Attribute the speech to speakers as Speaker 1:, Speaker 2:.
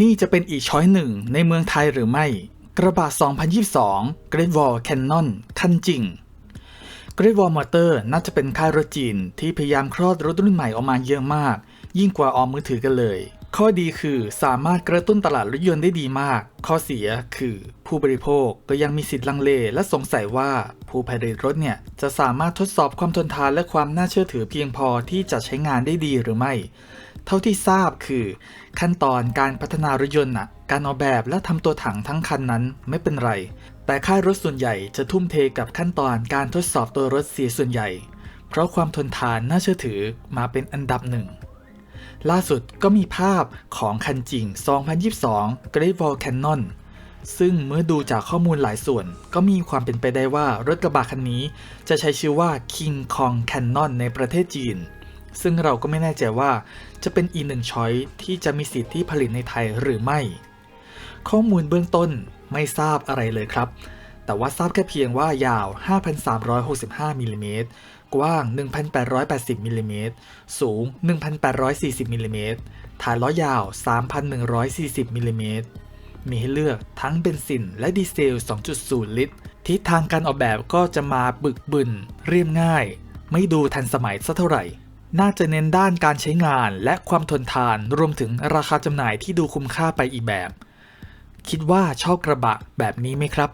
Speaker 1: นี่จะเป็นอีกช้อยหนึ่งในเมืองไทยหรือไม่ กระบะ 2022 Great Wall Cannon คันจริง Great Wall Motor น่าจะเป็นค่ายรถจีนที่พยายามคลอดรถรุ่นใหม่ออกมาเยอะมาก ยิ่งกว่าออมมือถือกันเลย ข้อดีคือสามารถกระตุ้นตลาดรถยนต์ได้ดีมาก ข้อเสียคือผู้บริโภคก็ยังมีสิทธิ์ลังเลและสงสัยว่าผู้ผลิตรถเนี่ยจะสามารถทดสอบความทนทานและความน่าเชื่อถือเพียงพอที่จะใช้งานได้ดีหรือไม่ เท่าที่ทราบคือขั้นตอนการพัฒนารถยนต์น่ะการออกแบบและทำตัวถังทั้งคันนั้นไม่เป็นไร แต่ค่ายรถส่วนใหญ่จะทุ่มเทกับขั้นตอนการทดสอบตัวรถเสียส่วนใหญ่ เพราะความทนทานน่าเชื่อถือมาเป็นอันดับหนึ่ง ล่าสุดก็มีภาพของคันจริง 2022 Great Wall Cannon ซึ่งเมื่อดูจากข้อมูลหลายส่วน ก็มีความเป็นไปได้ว่ารถกระบะคันนี้ จะใช้ชื่อว่า King Kong Cannon ในประเทศจีน ซึ่งเราก็ไม่แน่ใจว่าจะเป็นอีกหนึ่งช้อยที่จะมีสิทธิ์ที่ผลิตในไทยหรือไม่ ข้อมูลเบื้องต้นไม่ทราบอะไรเลยครับ แต่ว่าทราบแค่เพียงว่ายาว 5,365มิลลิเมตรกว้าง 1,880มิลลิเมตรสูง 1,840มิลลิเมตรฐานล้อยาว 3,140มิลลิเมตรมีให้เลือกทั้งเบนซินและดีเซล 2.0 ลิตร ทิศทางการออกแบบก็จะมาบึกบึน เรียบง่าย ไม่ดูทันสมัยสักเท่าไหร่ น่าจะเน้นด้านการใช้งานและความทนทานรวมถึงราคาจำหน่ายที่ดูคุ้มค่าไปอีกแบบ คิดว่าชอบกระบะแบบนี้ไหมครับ